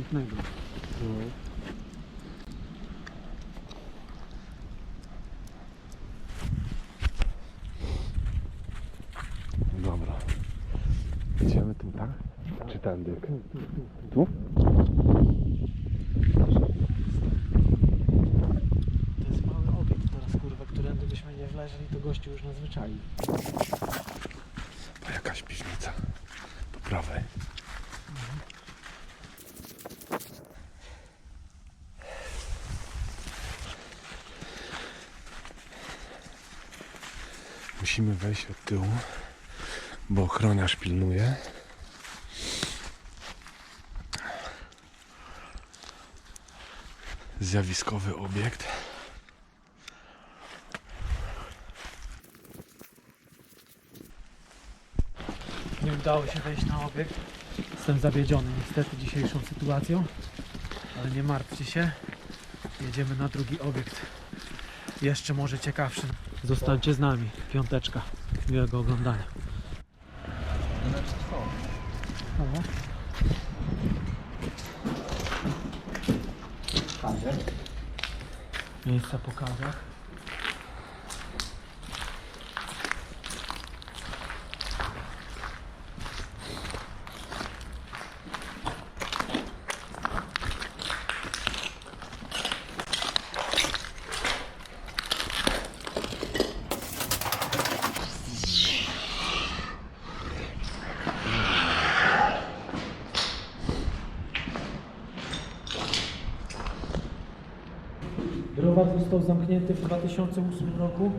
pięknego. Dobra. Idziemy tu, tak? Czy tędy? Tu? To jest mały obiekt teraz, kurwa, którędy byśmy nie wleżeli, to gościu już nas wyczai. To jakaś piwnica. Po prawej. Musimy wejść od tyłu, bo ochroniarz pilnuje. Zjawiskowy obiekt. Nie udało się wejść na obiekt. Jestem zawiedziony niestety dzisiejszą sytuacją, ale nie martwcie się. Jedziemy na drugi obiekt. Jeszcze może ciekawszy. Zostańcie z nami. Piąteczka. Miłego oglądania. Miejsca po kawach. Został zamknięty w 2008 roku.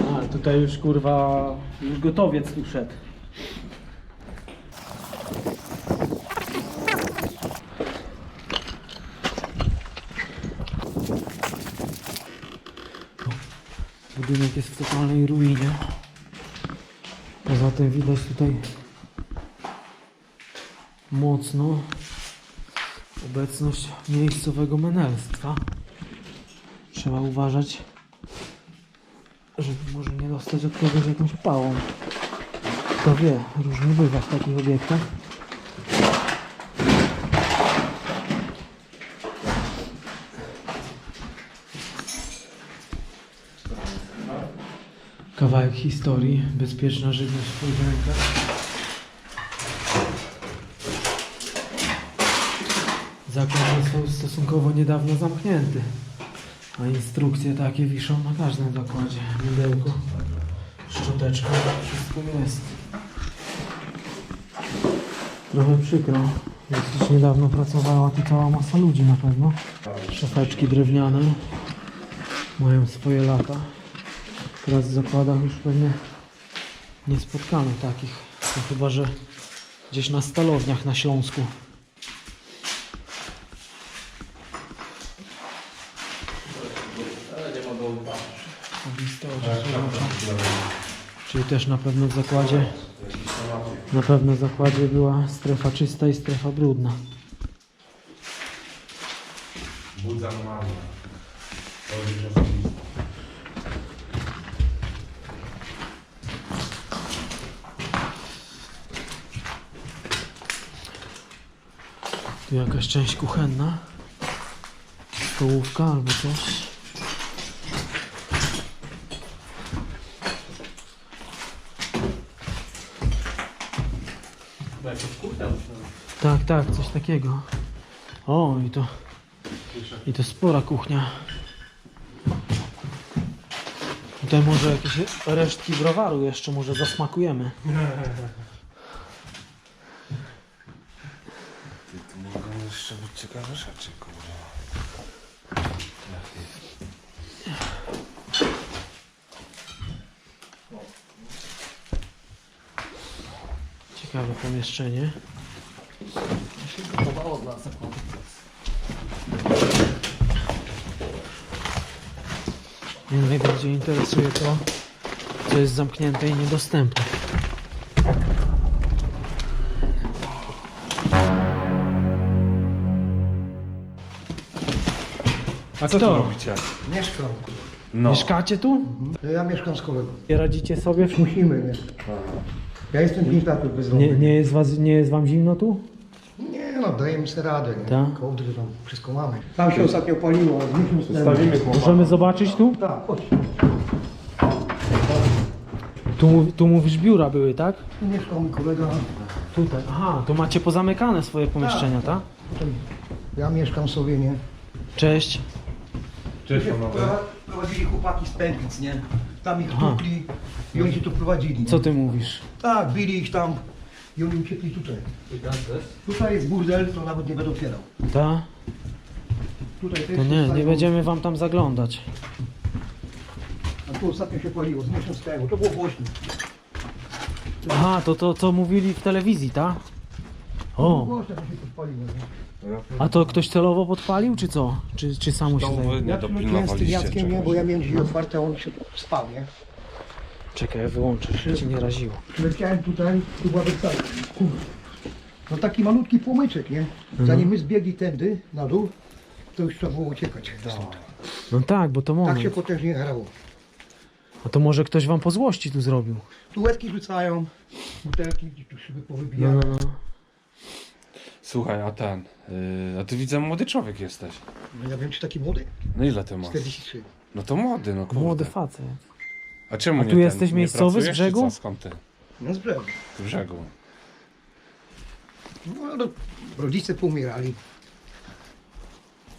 A, tutaj już kurwa, już gotowiec tu szedł. Budynek jest w totalnej ruinie. Poza tym widać tutaj mocno obecność miejscowego menelstwa. Trzeba uważać, żeby może nie dostać od kogoś jakąś pałą. Kto wie, różnie bywa w takich obiektach. Kawałek historii, bezpieczna żywność w Twoich rękach. Zakład został stosunkowo niedawno zamknięty. A instrukcje takie wiszą na każdym zakładzie. Mydełko, szczoteczka, wszystko jest. Trochę przykro. Dosyć niedawno pracowała tu cała masa ludzi na pewno. Szafeczki drewniane. Mają swoje lata. Teraz w zakładach już pewnie nie spotkano takich. No chyba, że gdzieś na stalowniach na Śląsku. Czyli też na pewno w zakładzie na pewno w zakładzie była strefa czysta i strefa brudna. Budza normalna. Tu jakaś część kuchenna. Stołówka albo coś. Tak, tak, coś takiego. O, i to. I to spora kuchnia. Tutaj może jakieś resztki browaru jeszcze może zasmakujemy. Ty, tu mogą jeszcze być ciekawe rzeczy, kurwa. Ciekawe pomieszczenie. Mnie najbardziej interesuje to, co jest zamknięte i niedostępne. A co tu robicie? Mieszkam. No. Mieszkacie tu? Ja mieszkam z kolegą. Nie radzicie sobie? Musimy, nie? Ja jestem 5 lat tu bez Nie, nie, jest was, nie jest wam zimno tu? Nie no, no, dajemy sobie radę, nie? Tak? Kołdry tam, wszystko mamy. Tam się ostatnio paliło, miesiąc temu. Stawimy chłopaka. Możemy zobaczyć tu? Tak, chodź. Tu, mów- tu mówisz biura były, tak? Tu mieszkał mój kolega. Tutaj. Aha, to macie pozamykane swoje pomieszczenia, tak? Tutaj ja mieszkam sobie, nie? Cześć. Cześć panowie. Prowadzili chłopaki z Pętlic, nie? Tam ich Aha. tukli i oni się tu prowadzili. Co ty mówisz? Tak, bili ich tam i oni uciekli tutaj. Tutaj jest burdel, to nawet nie będę otwierał. Ta? Tutaj też To nie, nie będziemy wam tam zaglądać. A tu ostatnio się paliło, z temu, to było głośno. Aha, to to co mówili w telewizji, tak? Było O, Głośno, to się podpaliło, nie? A to ktoś celowo podpalił, czy co? Czy, czy samo się To zajęło? nie Ja tu z tym dopilnowaliście Jackiem, nie? Bo ja miałem drzwi otwarte, a on się spał, nie? Czekaj, ja wyłączę, żeby cię nie raziło. Przyleciałem tutaj, tu była wystawka. No taki malutki płomyczek, nie? Zanim my zbiegli tędy na dół, to już trzeba było uciekać. stąd. No tak, bo to Tak się moment. potężnie grało. A to może ktoś wam po złości tu zrobił. Tu łebki rzucają, butelki, gdzieś tu szyby No, powybijane. no, no. Słuchaj, a ten. Yy, a ty widzę młody człowiek jesteś. No ja wiem, czy taki młody? No ile ty masz? 43. No to młody, no kurde. Młody facet. A czemu A nie tu ten, jesteś nie miejscowy z pracujesz, czy brzegu? co? Skąd ty? No z brzegu. Z brzegu. No, no, rodzice poumierali.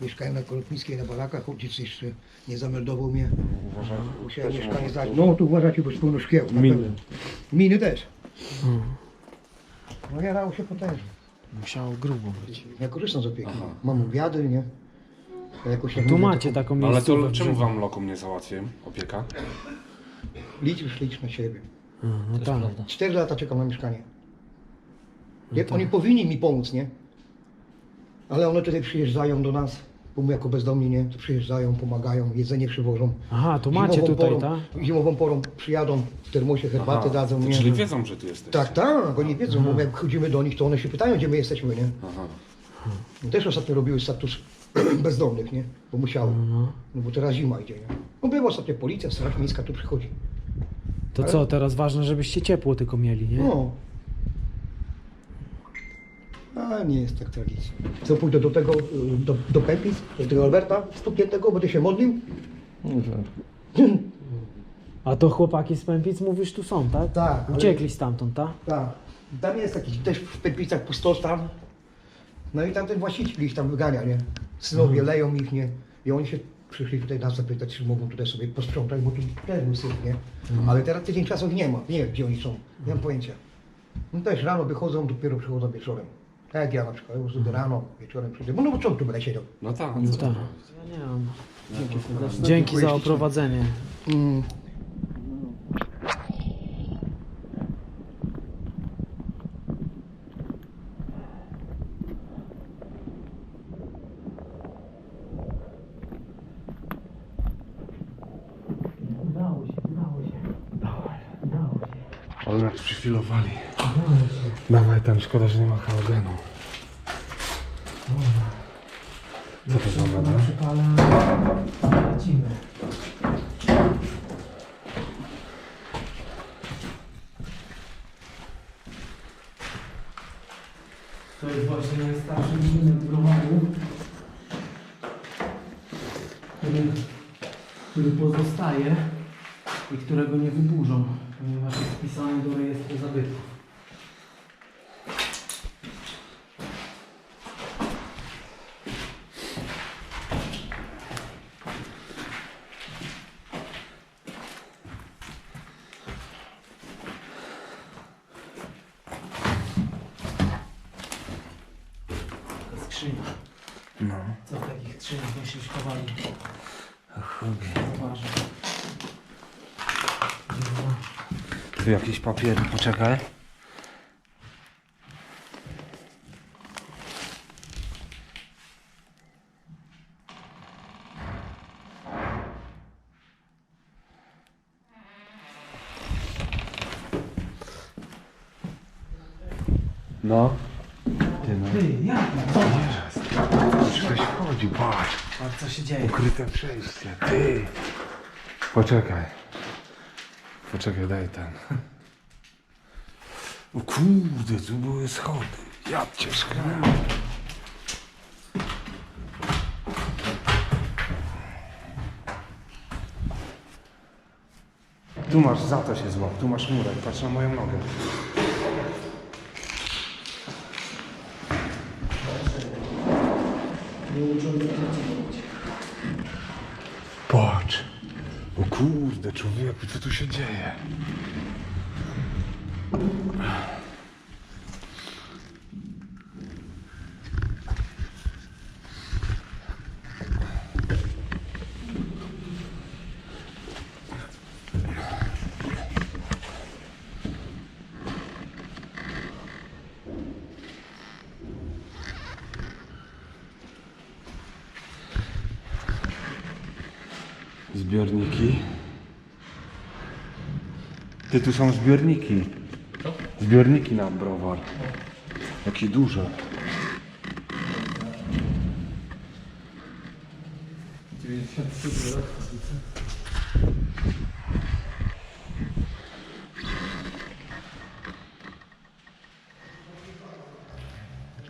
Mieszkałem na Kolotnickiej na barakach, ojciec jeszcze nie zameldował mnie. Uważaj. Musiałem mieszkanie zdać. No tu uważajcie, bo jest pełno szkieł. na Miny. pewno. Miny też. Mm. No jarało się potężnie. Musiało grubo być. Ja korzystam z opieki. Aha. Mam obiady, nie? Ja jakoś tak Tu mówię, macie taką- Ale miejscówkę to czemu wam lokum nie załatwiłem? Opieka? Liczysz, licz na siebie. No tak. Cztery lata czekam na mieszkanie. Nie, Oni powinni mi pomóc, nie? Ale one tutaj przyjeżdżają do nas, bo my jako bezdomni, nie? To przyjeżdżają, pomagają, jedzenie przywożą. Aha, to macie Zimową tutaj, porą, tak? Zimową porą przyjadą, w termosie herbatę Aha, dadzą, nie? Czyli wiedzą, że tu jesteś. Tak, tak, oni wiedzą, bo jak chodzimy do nich, to one się pytają, gdzie my jesteśmy, nie? Aha. No Też ostatnio robiły status bezdomnych, nie? Bo musiały. No. No bo teraz zima idzie, nie? No była ostatnio policja, straż miejska tu przychodzi. To co, teraz ważne, żebyście ciepło tylko mieli, nie? No. A nie jest tak tragicznie. Co pójdę do tego, do, do Pepis, do tego Alberta stukniętego, będę się modlił? A to chłopaki z Pępic mówisz tu są, tak? Tak, ale- Uciekli stamtąd, tak? Tak. Tam jest jakiś też w Pepicach pustostan. No i tam ten właściciel ich tam wygania, nie? Synowie leją ich, nie? I oni się przyszli tutaj nas zapytać, czy mogą tutaj sobie posprzątać, bo tu też był syf, nie? Ale teraz tydzień czasu ich nie ma. Nie wiem, gdzie oni są. Nie mam pojęcia. No też rano wychodzą, dopiero przychodzą wieczorem. Tak jak ja na przykład, sobie rano, wieczorem przyjdę. Bo no bo co tu będę siedział? No tak. No co tak. Ja nie mam. Dzięki za oprowadzenie. Mm. Udało się, udało się. Udało się. Ale nas przyfilowali. Dawaj tam, szkoda, że nie ma halogenu. Co to za woda? przypale lecimy. To jest właśnie najstarszy budynek w Browaru, który, który pozostaje i którego nie wyburzą, ponieważ jest wpisany do rejestru zabytków. Taka skrzynia. No. Co w takich skrzyniach myślisz chowali? Uważaj. Tu jakieś papiery, poczekaj. No. Ty no. Ty? Co? Już ktoś wchodzi, patrz. Patrz co się dzieje. Ukryte przejście, ty. Poczekaj. Poczekaj, daj ten. O kurde, tu były schody. Ja cię szkrałem. Tu masz, za to się złap, tu masz murek, patrz na moją nogę. Nie uczą kurde, człowieku, co tu się dzieje? Ty, tu są zbiorniki. Zbiorniki na browar. Jakie duże.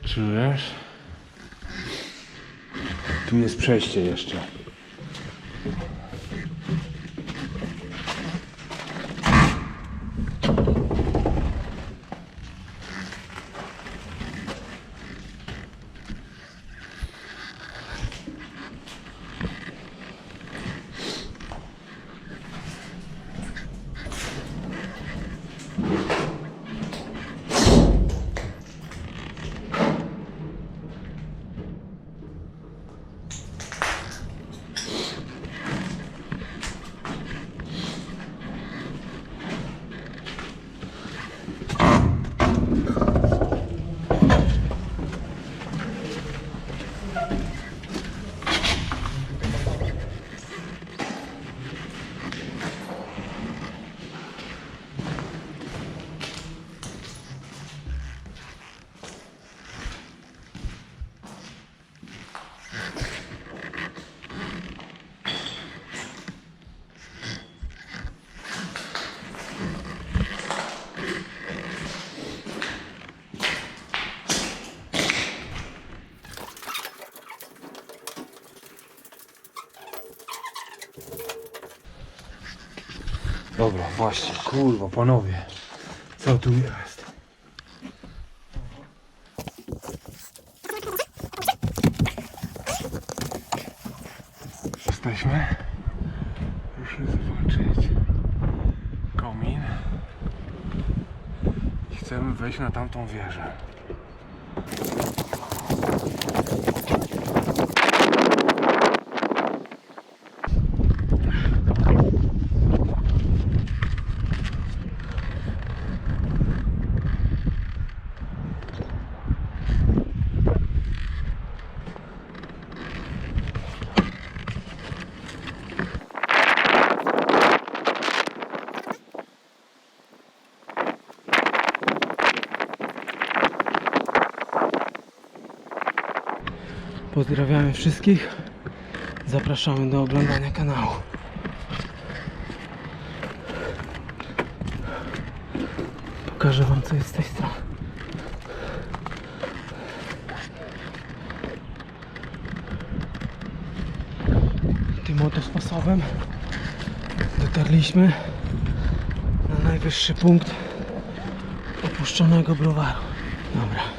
Czujesz? Tu jest przejście jeszcze. Dobra, właśnie, kurwa, panowie. Co tu jest? Jesteśmy. Proszę zobaczyć. Komin. I chcemy wejść na tamtą wieżę. Pozdrawiamy wszystkich. Zapraszamy do oglądania kanału. Pokażę wam co jest z tej strony. Tym oto sposobem dotarliśmy na najwyższy punkt opuszczonego browaru. Dobra.